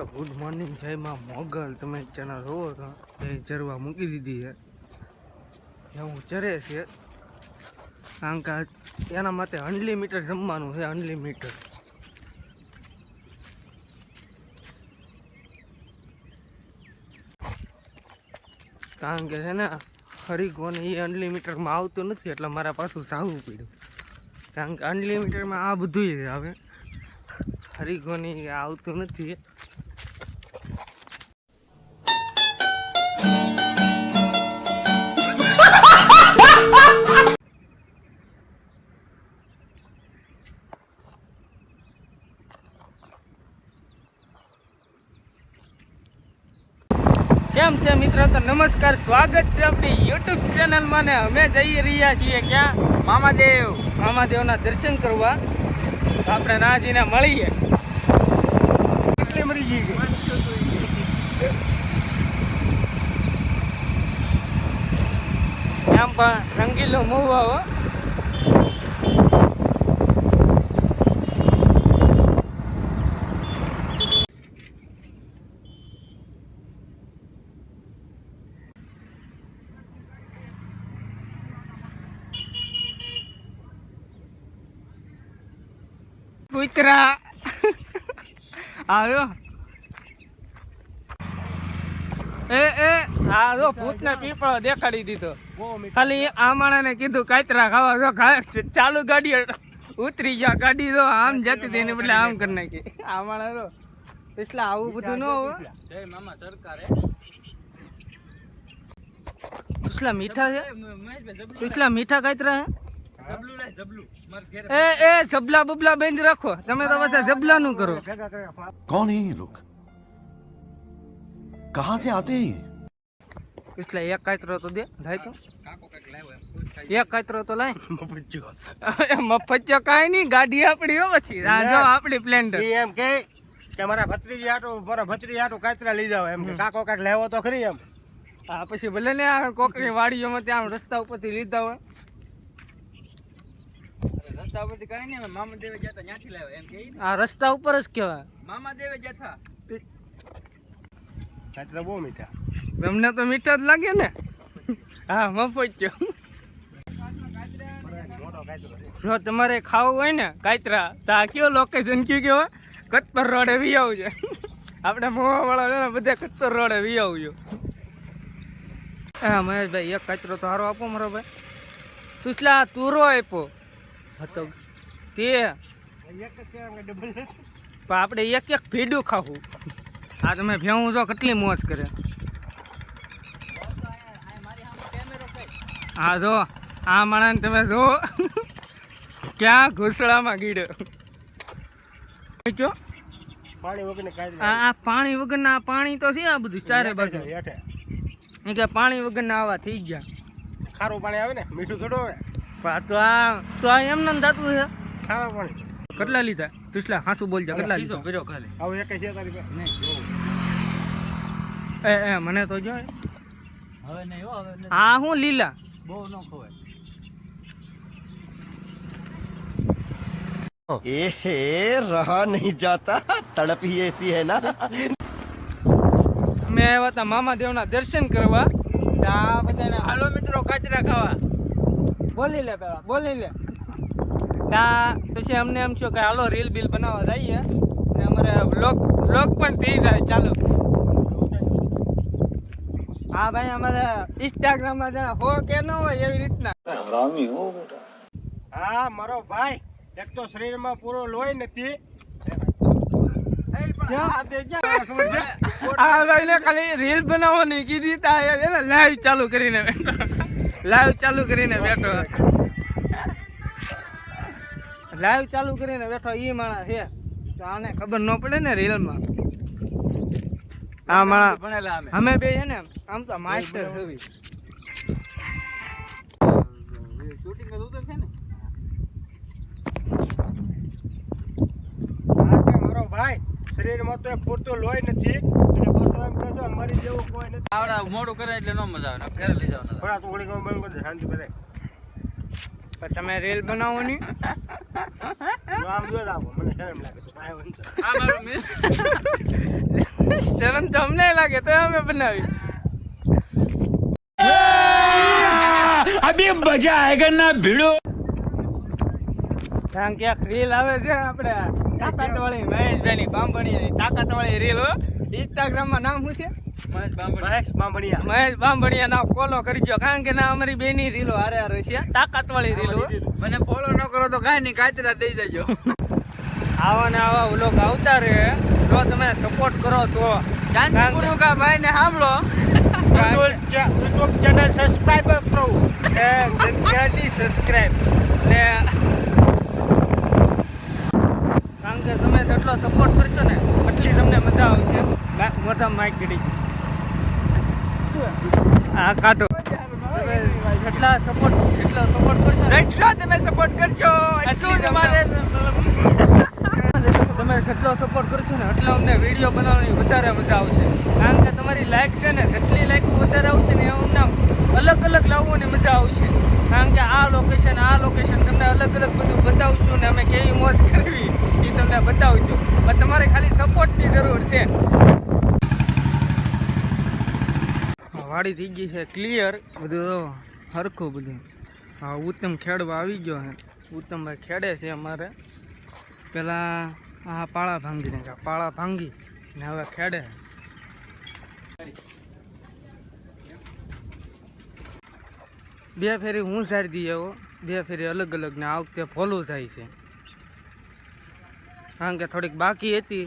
તો good morning જય માં મોગલ. તમે ચેનલ હોવો તો એ ચરવા મૂકી દીધી છે. હું ચરે છે. કારણ કે એના માટે અનલિમિટેડ જમવાનું છે અનલિમિટેડ કારણ કે છે ને, હરીકોને એ અનલિમિટેડમાં આવતું નથી, એટલે મારા પાછું સાવું પડ્યું. કારણ કે અનલિમિટેડમાં આ બધું આવે હરીકોની આવતું નથી. કેમ છે મિત્રો? તો નમસ્કાર સ્વાગત છે આપણી યુટ્યુબ ચેનલમાં ને અમે જઈ રહ્યા છીએ ક્યાં? મામાદેવ. મામાદેવના દર્શન કરવા. આપણે નાજીને મળીએ. કેટલી મરી ગઈ એમ પણ રંગીલો મોવા હો. કૂતરા. આવ્યો. એ એ આ જો ભૂતને પીપળો દેખાડી દીધો. ખાલી આ માણસને કીધું કાતરા ખાવા જો ચાલુ ગાડી ઉતરી ગયા. ગાડી તો આમ જતી હતી ને બદલે આમ કરી નાખી. આ માણસ જો એટલે આવું બધું ન હોય. જય મામા સરકારે. તુસલા મીઠા છે? મહેશભાઈ મીઠા કાતરા હે એ એ જબલા બબલા બંધ રાખો. તમે તો બધા જબલા નું કરો. કોણ હે લોક કહા સે આતે હે એટલે એક કાતરો તો દે લાય તો એક કાતરો તો લાય મફચ્યો કાઈ નહીં ગાડી આપડી હો પછી રાજો આપડી પ્લેન્ડર એમ કે કે મારા ભત્રીજી આટો મારા ભત્રીજી આટો કાતરા લઈ જાવ એમ કાકો કાક લેવો તો ખરી એમ હા પછી ભલે ને આ કોકની વાડીઓમાં ત્યાં રસ્તા ઉપરથી લીધા હોય. રસ્તા ઉપર કઈ નહીં મામા દેવે જતા ન્યાથી લાવ્યા એમ કે આ રસ્તા ઉપર જ કેવા મામા દેવે જતા છાત્રા બહુ મીઠા. તમને તો મીઠા જ લાગે ને. હા મફત કાચરો જો તમારે ખાવું હોય ને કાતરા તો આ કયો લોકેશન કયું કેવા કતપર રોડે વી આવજો. આપણે મોવાવાળા વાળા ને બધા કતપર રોડે વી આવજો. હા મહેશભાઈ એક કચરો તો હારો આપો મારો ભાઈ. તુસલા તુરો આપ્યો. હતો. તે એક છે એમ ડબલ પણ આપણે એક એક ભેડું ખાવું. આ તમે ભેવું જો કેટલી મોજ કરે. હા જો આ માણસ તમે જો. ક્યાં ઘૂસડામાં ગીડ્યો. આ આ પાણી વગરના પાણી તો છે આ બધું ચારે બાજુ. કે પાણી વગરના આવા થઈ ગયા. ખારું પાણી આવે ને મીઠું થોડું આવે. આ તો આ તો આ એમ નામ છે. ખાવા કેટલા લીધા? તુસલા હાસુ બોલજો કેટલા લીધો? કર્યો ખાલી. આવો એક છે નહીં એ એ મને તો જો હવે નહીં હો હવે હા હું લીલા. બહુ ન ખવાય. એહે રહા નહીં જાતા. તડપ હી એસી હે ના. અમે આવ્યા હતા મામાદેવના દર્શન કરવા. આ બધાને હાલો મિત્રો કાચરા ખાવા. બોલી લે પેલા બોલી લે. ત્યાં પછી અમને એમ થયું કે હાલો રીલ બિલ બનાવવા જઈએ. ને અમારે બ્લોગ બ્લોગ પણ થઈ જાય ચાલો. હા ભાઈ અમારે ઇન્સ્ટાગ્રામમાં જણા હો કે ન હોય એવી રીતના. હા મારો ભાઈ એક તો શરીરમાં પૂરો લોહી નથી. આ ભાઈને ખાલી રીલ બનાવવાની કીધી તા એને લાઈવ ચાલુ કરીને. લાઈવ ચાલુ કરીને બેઠો. લાઈવ ચાલુ કરીને બેઠો ઈ માણસ છે. તો આને ખબર ન પડે ને રીલમાં. આ માણસ ભણેલા અમે. અમે બે છે ને આમ તો માસ્ટર થવી શૂટિંગ ઉતર છે ને હા કે મારો ભાઈ શરીરમાં તો પૂરતું લોહી નથી. અને પાછો એમ કહેતો મરી જેવું કોઈ નથી. આવડા મોડું કરે એટલે ન મજા આવે ઘરે લઈ જાવ થોડા થોડી ગમે બંધ બધું શાંતિ બધા પણ તમે રીલ બનાવો ની? આમ જો રાખો મને શરમ લાગે તો. શરમ તમને લાગે તો અમે બનાવી. અભી મજા આયેગા ના ભીડો કારણ કે રીલ આવે છે આપણે તાકાત વાળી મહેશભાઈ ની બાંભણીયાની તાકાત વાળી રીલ હો. ઇન્સ્ટાગ્રામમાં નામ શું છે? મહેશ બાંભણી. મહેશ બાંભણિયા. મહેશ બાંભણીયા ના ફોલો કરજો કારણ કે ના અમારી બેની રીલો હારે હારે છે તાકાત વાળી રીલો મને ફોલો ન કરો તો કાંઈ નહીં કાતરા દઈ દેજો. આવા ને આવા વ્લોગ આવતા રહે. જો તમે સપોર્ટ કરો તો. શાંતિ કા ભાઈ ને સાંભળો. યુટ્યુબ ચેનલ સબસ્ક્રાઇબર કરો જલ્દી સબસ્ક્રાઇબ ને કારણ કે તમે જેટલો સપોર્ટ કરશો ને એટલી તમને મજા આવશે મોટા માઇક ગડી. આ કાઢો. જેટલા સપોર્ટ જેટલો સપોર્ટ કરશો ને જેટલો તમે સપોર્ટ કરશો એટલું જ અમારે તમે જેટલો સપોર્ટ કરશો ને એટલો અમને વીડિયો બનાવવાની વધારે મજા આવશે. કારણ કે તમારી લાઈક છે ને જેટલી લાઈક વધારે આવશે ને એ અમને અલગ અલગ લાવવાની મજા આવશે. કારણ કે આ લોકેશન આ લોકેશન તમને અલગ અલગ બધું બતાવશું ને અમે કેવી મોજ કરવી. તમને બતાવીશું પણ તમારે ખાલી સપોર્ટની જરૂર છે. વાડી થઈ ગઈ છે ક્લિયર બધું હરખું બધું. હા, ઉત્તમ ખેડવા આવી ગયો છે. ઉત્તમભાઈ ખેડે છે અમારે. પહેલાં આ પાળા ભાંગી નાખ્યા, પાળા ભાંગી. ને હવે ખેડે. બે ફેરી હું સારી દઈએ બે ફેરી અલગ અલગ ને આ વખતે ફોલું થાય છે. કારણ કે થોડીક બાકી હતી.